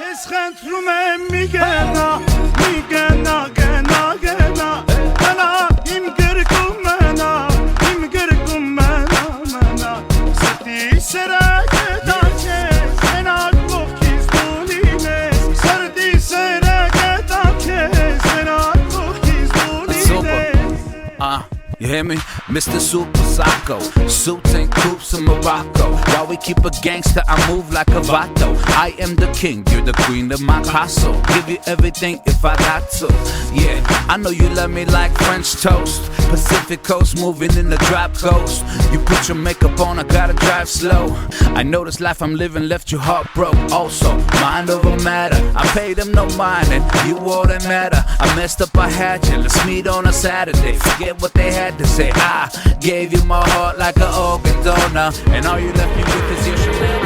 Ես խնդրում եմ մի գնա, մի գնա you hear me? Mr. Super Psycho. Suits and coops in Morocco. While we keep a gangster, I move like a vato. I am the king, you're the queen of my castle. Give you everything if I got to. Yeah, I know you love me like French toast. Pacific coast, moving in the drop coast. You put your makeup on, I gotta drive slow. I know this life I'm living left you heartbroken. Also, mind over matter. I paid them no mind, and you all that matter. I messed up, I had you. Let's meet on a Saturday. Forget what they had to say I gave you my heart like an organ donor, and all you left me with is your Chanel.